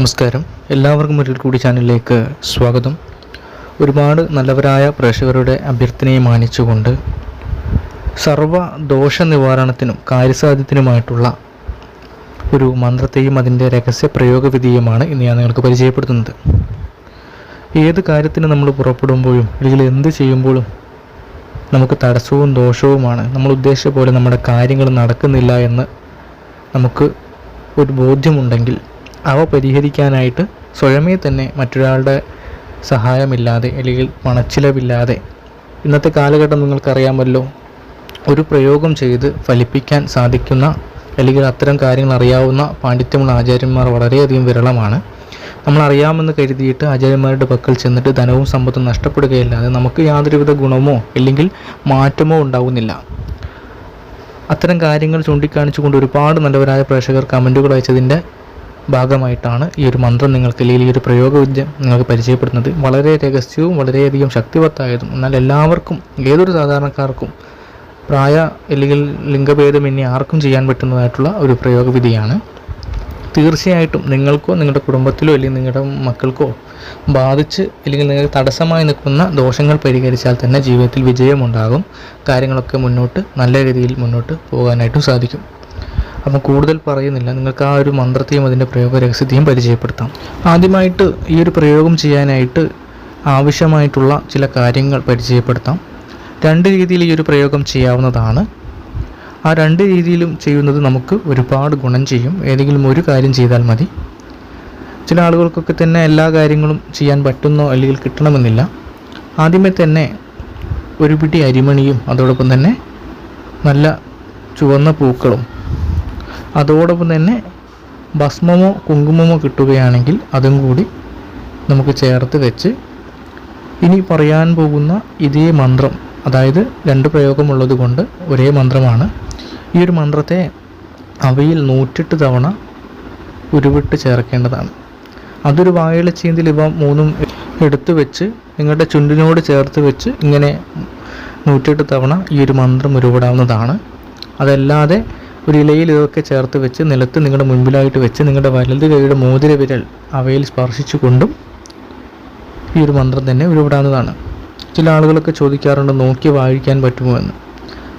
നമസ്കാരം. എല്ലാവർക്കും ഒരിക്കൽ കൂടി ചാനലിലേക്ക് സ്വാഗതം. ഒരുപാട് നല്ലവരായ പ്രേക്ഷകരുടെ അഭ്യർത്ഥനയെ മാനിച്ചുകൊണ്ട് സർവ ദോഷ നിവാരണത്തിനും കാര്യസാധ്യത്തിനുമായിട്ടുള്ള ഒരു മന്ത്രത്തെയും അതിന്റെ രഹസ്യ പ്രയോഗവിധിയുമാണ് ഇന്ന് ഞാൻ നിങ്ങൾക്ക് പരിചയപ്പെടുത്തുന്നത്. ഏത് കാര്യത്തിന് നമ്മൾ പുറപ്പെടുമ്പോഴും അല്ലെങ്കിൽ എന്ത് ചെയ്യുമ്പോഴും നമുക്ക് തടസ്സവും ദോഷവുമാണ്. നമ്മൾ ഉദ്ദേശിച്ച പോലെ നമ്മുടെ കാര്യങ്ങൾ നടക്കുന്നില്ല എന്ന് നമുക്ക് ഒരു ബോധ്യമുണ്ടെങ്കിൽ അവ പരിഹരിക്കാനായിട്ട് സ്വയമേ തന്നെ മറ്റൊരാളുടെ സഹായമില്ലാതെ അല്ലെങ്കിൽ പണച്ചിലവില്ലാതെ ഇന്നത്തെ കാലഘട്ടം നിങ്ങൾക്കറിയാമല്ലോ ഒരു പ്രയോഗം ചെയ്ത് ഫലിപ്പിക്കാൻ സാധിക്കുന്ന അല്ലെങ്കിൽ അത്തരം കാര്യങ്ങൾ അറിയാവുന്ന പാണ്ഡിത്യമുള്ള ആചാര്യന്മാർ വളരെയധികം വിരളമാണ്. നമ്മൾ അറിയാമെന്ന് കരുതിയിട്ട് ആചാര്യന്മാരുടെ പക്കൽ ചെന്നിട്ട് ധനവും സമ്പത്തും നഷ്ടപ്പെടുകയല്ലാതെ നമുക്ക് യാതൊരുവിധ ഗുണമോ അല്ലെങ്കിൽ മാറ്റമോ ഉണ്ടാവുന്നില്ല. അത്തരം കാര്യങ്ങൾ ചൂണ്ടിക്കാണിച്ചുകൊണ്ട് ഒരുപാട് നല്ലവരായ പ്രേക്ഷകർ കമന്റുകൾ അയച്ചതിന്റെ ഭാഗമായിട്ടാണ് ഈ ഒരു മന്ത്രം നിങ്ങൾക്ക് അല്ലെങ്കിൽ ഈ ഒരു പ്രയോഗവിദ്യ നിങ്ങൾക്ക് പരിചയപ്പെടുന്നത്. വളരെ രഹസ്യവും വളരെയധികം ശക്തിവത്തായതും. എന്നാൽ എല്ലാവർക്കും ഏതൊരു സാധാരണക്കാർക്കും പ്രായ അല്ലെങ്കിൽ ലിംഗഭേദമന്യേ ആർക്കും ചെയ്യാൻ പറ്റുന്നതായിട്ടുള്ള ഒരു പ്രയോഗവിധിയാണ്. തീർച്ചയായിട്ടും നിങ്ങൾക്കോ നിങ്ങളുടെ കുടുംബത്തിലോ അല്ലെങ്കിൽ നിങ്ങളുടെ മക്കൾക്കോ ബാധിച്ച് അല്ലെങ്കിൽ നിങ്ങൾക്ക് തടസ്സമായി നിൽക്കുന്ന ദോഷങ്ങൾ പരിഹരിച്ചാൽ തന്നെ ജീവിതത്തിൽ വിജയമുണ്ടാകും. കാര്യങ്ങളൊക്കെ മുന്നോട്ട് നല്ല രീതിയിൽ മുന്നോട്ട് പോകാനായിട്ടും സാധിക്കും. അപ്പം കൂടുതൽ പറയുന്നില്ല. നിങ്ങൾക്ക് ആ ഒരു മന്ത്രത്തെയും അതിന്റെ പ്രയോഗ രഹസ്യത്തെയും പരിചയപ്പെടുത്താം. ആദ്യമായിട്ട് ഈ ഒരു പ്രയോഗം ചെയ്യാനായിട്ട് ആവശ്യമായിട്ടുള്ള ചില കാര്യങ്ങൾ പരിചയപ്പെടുത്താം. രണ്ട് രീതിയിൽ ഈ ഒരു പ്രയോഗം ചെയ്യാവുന്നതാണ്. ആ രണ്ട് രീതിയിലും ചെയ്യുന്നത് നമുക്ക് ഒരുപാട് ഗുണം ചെയ്യും. ഏതെങ്കിലും ഒരു കാര്യം ചെയ്താൽ മതി. ചില ആളുകൾക്കൊക്കെ തന്നെ എല്ലാ കാര്യങ്ങളും ചെയ്യാൻ പറ്റുന്നോ അല്ലെങ്കിൽ കിട്ടണമെന്നില്ല. ആദ്യമേ തന്നെ ഒരു പിടി അരിമണിയും അതോടൊപ്പം തന്നെ നല്ല ചുവന്ന പൂക്കളും അതോടൊപ്പം തന്നെ ഭസ്മമോ കുങ്കുമമോ കിട്ടുകയാണെങ്കിൽ അതും കൂടി നമുക്ക് ചേർത്ത് വെച്ച് ഇനി പറയാൻ പോകുന്ന ഇതേ മന്ത്രം അതായത് രണ്ട് പ്രയോഗമുള്ളത് കൊണ്ട് ഒരേ മന്ത്രമാണ്. ഈ ഒരു മന്ത്രത്തെ അവയിൽ നൂറ്റെട്ട് തവണ ഉരുവിട്ട് ചേർക്കേണ്ടതാണ്. അതൊരു വായിലച്ചീന്തിൽ ഇവ മൂന്നും എടുത്തു വെച്ച് നിങ്ങളുടെ ചുണ്ടിനോട് ചേർത്ത് വെച്ച് ഇങ്ങനെ നൂറ്റെട്ട് തവണ ഈ ഒരു മന്ത്രം ഉരുവിടാവുന്നതാണ്. അതല്ലാതെ ഒരു ഇലയിൽ ഇതൊക്കെ ചേർത്ത് വെച്ച് നിലത്ത് നിങ്ങളുടെ മുൻപിലായിട്ട് വെച്ച് നിങ്ങളുടെ വലത് കൈയുടെ മോതിര വിരൽ അവയിൽ സ്പർശിച്ചുകൊണ്ടും ഈ ഒരു മന്ത്രം തന്നെ ഉരുവിടാവുന്നതാണ്. ചില ആളുകളൊക്കെ ചോദിക്കാറുണ്ട് നോക്കി വായിക്കാൻ പറ്റുമോ എന്ന്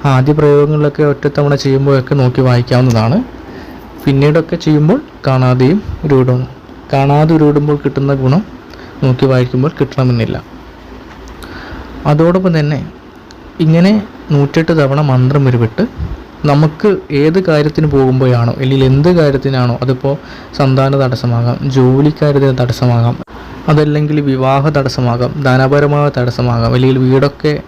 ആദ്യ പ്രയോഗങ്ങളിലൊക്കെ ഒറ്റത്തവണ ചെയ്യുമ്പോഴൊക്കെ നോക്കി വായിക്കാവുന്നതാണ്. പിന്നീടൊക്കെ ചെയ്യുമ്പോൾ കാണാതെയും ഉരുവിടുന്നു. കാണാതെ ഉരുവിടുമ്പോൾ കിട്ടുന്ന ഗുണം നോക്കി വായിക്കുമ്പോൾ കിട്ടണമെന്നില്ല. അതോടൊപ്പം തന്നെ ഇങ്ങനെ നൂറ്റെട്ട് തവണ മന്ത്രം ഉരുവിട്ട് നമുക്ക് ഏത് കാര്യത്തിന് പോകുമ്പോഴാണോ അല്ലെങ്കിൽ എന്ത് കാര്യത്തിനാണോ അതിപ്പോൾ സന്താന തടസ്സമാകാം ജോലിക്കാര്യത്തിന് തടസ്സമാകാം അതല്ലെങ്കിൽ വിവാഹ തടസ്സമാകാം ധനപരമായ തടസ്സമാകാം അല്ലെങ്കിൽ വീടൊക്കെ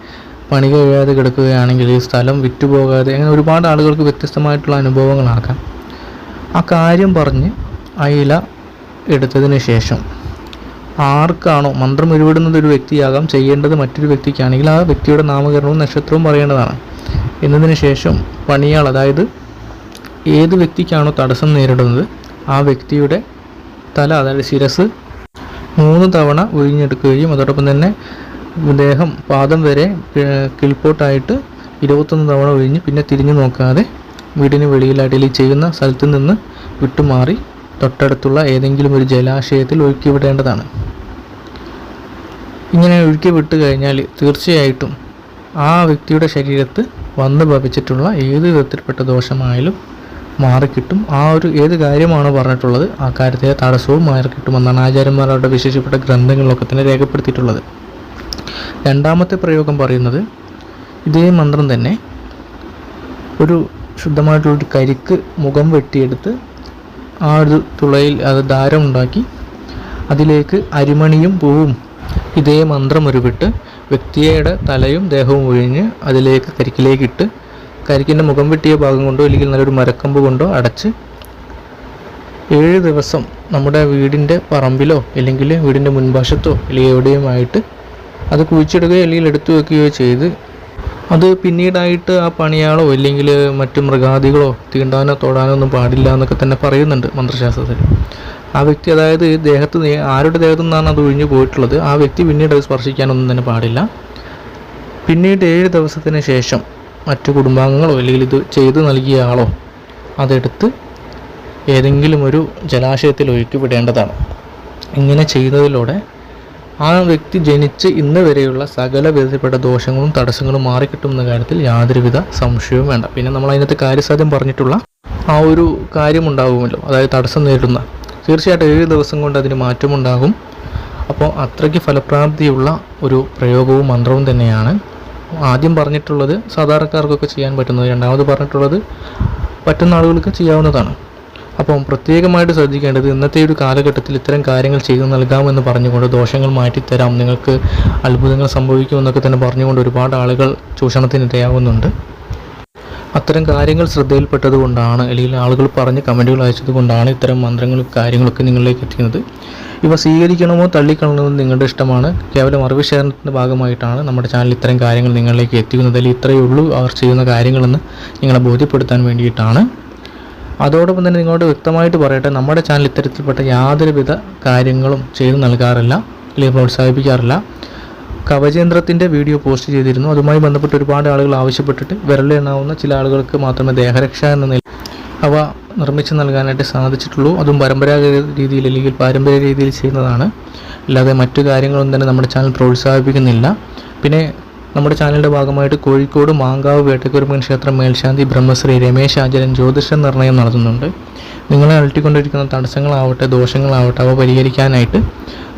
പണി കഴിയാതെ കിടക്കുകയാണെങ്കിൽ ഈ സ്ഥലം വിറ്റുപോകാതെ അങ്ങനെ ഒരുപാട് ആളുകൾക്ക് വ്യത്യസ്തമായിട്ടുള്ള അനുഭവങ്ങളാകാം. ആ കാര്യം പറഞ്ഞ് അയില എടുത്തതിന് ശേഷം ആർക്കാണോ മന്ത്രം ഉരുവിടുന്നത് ഒരു വ്യക്തിയാകാം ചെയ്യേണ്ടത് മറ്റൊരു വ്യക്തിക്കാണെങ്കിൽ ആ വ്യക്തിയുടെ നാമകരണവും നക്ഷത്രവും പറയേണ്ടതാണ്. എന്നതിന് ശേഷം പണിയാൾ അതായത് ഏത് വ്യക്തിക്കാണോ തടസ്സം നേരിടുന്നത് ആ വ്യക്തിയുടെ തല അതായത് ശിരസ് മൂന്ന് തവണ ഒഴിഞ്ഞെടുക്കുകയും അതോടൊപ്പം തന്നെ ദേഹം പാദം വരെ കിൾപോട്ടായിട്ട് ഇരുപത്തൊന്ന് തവണ ഒഴിഞ്ഞ് പിന്നെ തിരിഞ്ഞു നോക്കാതെ വീടിന് വെളിയിലായിട്ട് അടിയിൽ ചെയ്യുന്ന സ്ഥലത്ത് നിന്ന് വിട്ടുമാറി തൊട്ടടുത്തുള്ള ഏതെങ്കിലും ഒരു ജലാശയത്തിൽ ഒഴുക്കി വിടേണ്ടതാണ് ഇങ്ങനെ ഒഴുക്കി വിട്ട് കഴിഞ്ഞാൽ തീർച്ചയായിട്ടും ആ വ്യക്തിയുടെ ശരീരത്ത് വന്ന് ഭവിച്ചിട്ടുള്ള ഏത് വിധത്തിൽപ്പെട്ട ദോഷമായാലും മാറിക്കിട്ടും. ആ ഒരു ഏത് കാര്യമാണ് പറഞ്ഞിട്ടുള്ളത് ആ കാര്യത്തിലെ തടസ്സവും മാറിക്കിട്ടുമെന്നാണ് ആചാര്യന്മാരുടെ വിശേഷപ്പെട്ട ഗ്രന്ഥങ്ങളിലൊക്കെ തന്നെ രേഖപ്പെടുത്തിയിട്ടുള്ളത്. രണ്ടാമത്തെ പ്രയോഗം പറയുന്നത് ഇതേ മന്ത്രം തന്നെ ഒരു ശുദ്ധമായിട്ടുള്ളൊരു കരിക്ക് മുഖം വെട്ടിയെടുത്ത് ആ ഒരു തുളയിൽ അത് ദാരം ഉണ്ടാക്കി അതിലേക്ക് അരിമണിയും പൂവും ഇതേ മന്ത്രം ഉരുവിട്ട് വ്യക്തിയുടെ തലയും ദേഹവും ഒഴിഞ്ഞ് അതിലേക്ക് കരിക്കിലേക്ക് ഇട്ട് കരിക്കിന്റെ മുഖം വെട്ടിയ ഭാഗം കൊണ്ടോ അല്ലെങ്കിൽ നല്ലൊരു മരക്കമ്പ് കൊണ്ടോ അടച്ച് ഏഴ് ദിവസം നമ്മുടെ വീടിന്റെ പറമ്പിലോ അല്ലെങ്കിൽ വീടിന്റെ മുൻവശത്തോ അല്ലെങ്കിൽ എവിടെയുമായിട്ട് അത് കുഴിച്ചിടുകയോ അല്ലെങ്കിൽ എടുത്തു വെക്കുകയോ ചെയ്ത് അത് പിന്നീടായിട്ട് ആ പണിയാളോ അല്ലെങ്കിൽ മറ്റു മൃഗാദികളോ തീണ്ടാനോ തൊടാനോ ഒന്നും പാടില്ല എന്നൊക്കെ തന്നെ പറയുന്നുണ്ട് മന്ത്രശാസ്ത്രത്തിൽ. ആ വ്യക്തി അതായത് ദേഹത്ത് ആരുടെ ദേഹത്തു നിന്നാണ് അത് ഒഴിഞ്ഞു പോയിട്ടുള്ളത്? ആ വ്യക്തി പിന്നീട് അത് സ്പർശിക്കാനൊന്നും തന്നെ പാടില്ല. പിന്നീട് ഏഴ് ദിവസത്തിന് ശേഷം മറ്റു കുടുംബാംഗങ്ങളോ അല്ലെങ്കിൽ ഇത് ചെയ്തു നൽകിയ ആളോ അതെടുത്ത് ഏതെങ്കിലും ഒരു ജലാശയത്തിൽ ഒഴുക്കി വിടേണ്ടതാണ്. ഇങ്ങനെ ചെയ്യുന്നതിലൂടെ ആ വ്യക്തി ജനിച്ച് ഇന്ന് വരെയുള്ള സകല വിധത്തിൽപ്പെട്ട ദോഷങ്ങളും തടസ്സങ്ങളും മാറിക്കിട്ടുമെന്ന കാര്യത്തിൽ യാതൊരുവിധ സംശയവും വേണ്ട. പിന്നെ നമ്മൾ അതിനകത്ത് കാര്യസാധ്യം പറഞ്ഞിട്ടുള്ള ആ ഒരു കാര്യമുണ്ടാകുമല്ലോ അതായത് തടസ്സം നേരിടുന്ന തീർച്ചയായിട്ടും ഏഴ് ദിവസം കൊണ്ട് അതിന് മാറ്റമുണ്ടാകും. അപ്പോൾ അത്രയ്ക്ക് ഫലപ്രാപ്തിയുള്ള ഒരു പ്രയോഗവും മന്ത്രവും തന്നെയാണ്. ആദ്യം പറഞ്ഞിട്ടുള്ളത് സാധാരണക്കാർക്കൊക്കെ ചെയ്യാൻ പറ്റുന്നത് രണ്ടാമത് പറഞ്ഞിട്ടുള്ളത് പറ്റുന്ന ആളുകൾക്ക് ചെയ്യാവുന്നതാണ്. അപ്പം പ്രത്യേകമായിട്ട് ശ്രദ്ധിക്കേണ്ടത് ഇന്നത്തെ ഒരു കാലഘട്ടത്തിൽ ഇത്തരം കാര്യങ്ങൾ ചെയ്തു നൽകാമെന്ന് പറഞ്ഞുകൊണ്ട് ദോഷങ്ങൾ മാറ്റിത്തരാം. നിങ്ങൾക്ക് അത്ഭുതങ്ങൾ സംഭവിക്കുമെന്നൊക്കെ തന്നെ പറഞ്ഞുകൊണ്ട് ഒരുപാട് ആളുകൾ ചൂഷണത്തിനിരയാവുന്നുണ്ട് അത്തരം കാര്യങ്ങൾ ശ്രദ്ധയിൽപ്പെട്ടത് കൊണ്ടാണ് അല്ലെങ്കിൽ ആളുകൾ പറഞ്ഞ് കമന്റുകൾ അയച്ചത് കൊണ്ടാണ് ഇത്തരം മന്ത്രങ്ങളും കാര്യങ്ങളൊക്കെ നിങ്ങളിലേക്ക് എത്തിക്കുന്നത്. ഇവ സ്വീകരിക്കണമോ തള്ളിക്കളണമെന്ന് നിങ്ങളുടെ ഇഷ്ടമാണ്. കേവലം അറിവ് ശേഖരണത്തിന്റെ ഭാഗമായിട്ടാണ് നമ്മുടെ ചാനൽ ഇത്തരം കാര്യങ്ങൾ നിങ്ങളിലേക്ക് എത്തിക്കുന്നത്. അല്ലെങ്കിൽ ഇത്രയേ ഉള്ളൂ. അവർ ചെയ്യുന്ന കാര്യങ്ങളെന്ന് നിങ്ങളെ ബോധ്യപ്പെടുത്താൻ വേണ്ടിയിട്ടാണ്. അതോടൊപ്പം തന്നെ നിങ്ങളോട് വ്യക്തമായിട്ട് പറയട്ടെ നമ്മുടെ ചാനൽ ഇത്തരത്തിൽപ്പെട്ട യാതൊരുവിധ കാര്യങ്ങളും ചെയ്തു നൽകാറില്ല അല്ലെങ്കിൽ പ്രോത്സാഹിപ്പിക്കാറില്ല. കവചേന്ദ്രത്തിന്റെ വീഡിയോ പോസ്റ്റ് ചെയ്തിരുന്നു. അതുമായി ബന്ധപ്പെട്ട് ഒരുപാട് ആളുകൾ ആവശ്യപ്പെട്ടിട്ട് വിരലെണ്ണാവുന്ന ചില ആളുകൾക്ക് മാത്രമേ ദേഹരക്ഷ എന്ന നില അവ നിർമ്മിച്ച് നൽകാനായിട്ട് സാധിച്ചിട്ടുള്ളൂ. അതും പരമ്പരാഗത രീതിയിൽ അല്ലെങ്കിൽ പാരമ്പര്യ രീതിയിൽ ചെയ്യുന്നതാണ്. അല്ലാതെ മറ്റു കാര്യങ്ങളൊന്നും തന്നെ നമ്മുടെ ചാനൽ പ്രോത്സാഹിപ്പിക്കുന്നില്ല. പിന്നെ നമ്മുടെ ചാനലിന്റെ ഭാഗമായിട്ട് കോഴിക്കോട് മാങ്കാവ് വേട്ടക്കുരുമൻ ക്ഷേത്രം മേൽശാന്തി ബ്രഹ്മശ്രീ രമേശ് ആചാര്യൻ ജ്യോതിഷ നിർണയം നടത്തുന്നുണ്ട്. നിങ്ങളെ അലട്ടിക്കൊണ്ടിരിക്കുന്ന തടസ്സങ്ങളാവട്ടെ ദോഷങ്ങളാവട്ടെ അവ പരിഹരിക്കാനായിട്ട്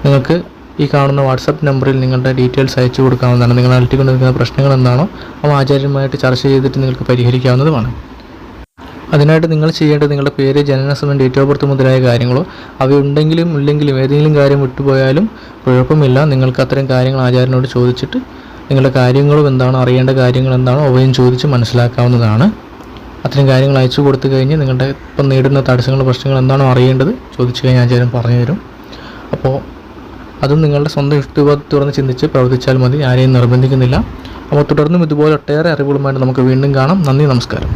നിങ്ങൾക്ക് ഈ കാണുന്ന വാട്സപ്പ് നമ്പറിൽ നിങ്ങളുടെ ഡീറ്റെയിൽസ് അയച്ചു കൊടുക്കാവുന്നതാണ്. നിങ്ങൾ അലട്ടിക്കൊണ്ടിരിക്കുന്ന പ്രശ്നങ്ങൾ എന്താണോ അവ ആചാര്യമായിട്ട് ചർച്ച ചെയ്തിട്ട് നിങ്ങൾക്ക് പരിഹരിക്കാവുന്നതുമാണ്. അതിനായിട്ട് നിങ്ങൾ ചെയ്യേണ്ടത് നിങ്ങളുടെ പേര് ജനന സമയം ഡേറ്റ് ഓഫ് ബർത്ത് മുതലായ കാര്യങ്ങളോ അവയുണ്ടെങ്കിലും ഇല്ലെങ്കിലും ഏതെങ്കിലും കാര്യം വിട്ടുപോയാലും കുഴപ്പമില്ല. നിങ്ങൾക്ക് അത്തരം കാര്യങ്ങൾ ആചാര്യനോട് ചോദിച്ചിട്ട് നിങ്ങളുടെ കാര്യങ്ങളും എന്താണോ അറിയേണ്ട കാര്യങ്ങൾ എന്താണോ അവയും ചോദിച്ച് മനസ്സിലാക്കാവുന്നതാണ്. അത്തരം കാര്യങ്ങൾ അയച്ചു കൊടുത്തു കഴിഞ്ഞ് നിങ്ങളുടെ ഇപ്പം നേരിടുന്ന തടസ്സങ്ങൾ പ്രശ്നങ്ങൾ എന്താണോ അറിയേണ്ടത് ചോദിച്ചു കഴിഞ്ഞാൽ ആചാര്യൻ പറഞ്ഞു തരും. അപ്പോൾ അതും നിങ്ങളുടെ സ്വന്തം യുക്തിബോധം തുറന്ന് ചിന്തിച്ച് പ്രവർത്തിച്ചാൽ മതി ആരെയും നിർബന്ധിക്കുന്നില്ല. അപ്പോൾ തുടർന്നും ഇതുപോലെ ഒട്ടേറെ അറിവുകളുമായിട്ട് നമുക്ക് വീണ്ടും കാണാം. നന്ദി നമസ്കാരം.